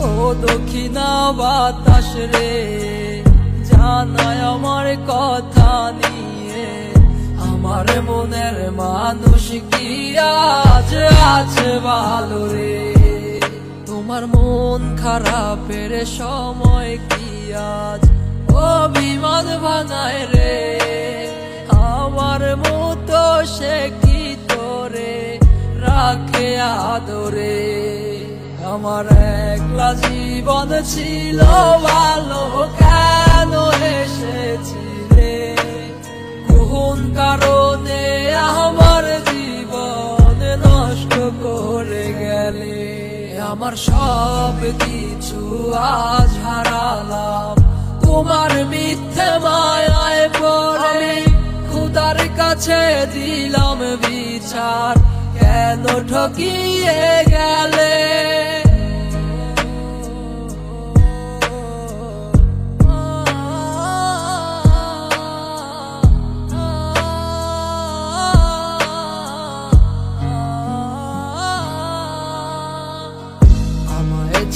ও দক্ষিণা বাতাস রে জানায় আমার কথা নিয়ে। আমার মনের মানুষ কি আজ আছে ভালো রে? তোমার মন খারাপের সময় কি আজ অভিমান ভাঙায় রে? আমার মতো সে কি তোরে রাখে আদরে? আমার একলা জীবন ছিল ভালো কেন এসেছিলে কোন কারণে আমার জীবন নষ্ট করে গেলে? আমার সব কিছু আজ হারালাম। তোমার মিথ্যে মায়ায় পড়ে খুদার কাছে দিলাম বিচার। কেন ঠকিয়ে গেলে?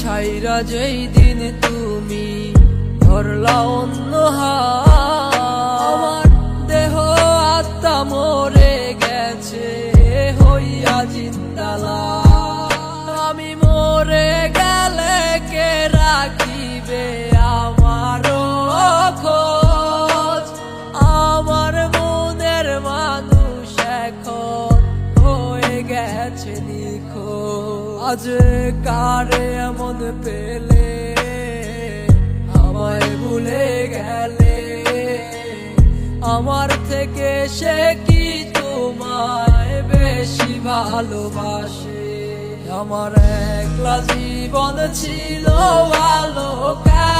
ছাইরা যেই দিন তুমি ধরলা অন্য আমার দেহ আত্মা মরে গেছে, হইয়া জিন্দালা আমি মরে গেলে কে রাখিবে? আজ কারে এমন পেলে? আমায় ভুলে গেলে? আমার থেকে সে কি তোমায় বেশি ভালোবাসে? আমার একলা জীবন ছিল ভালো কেন?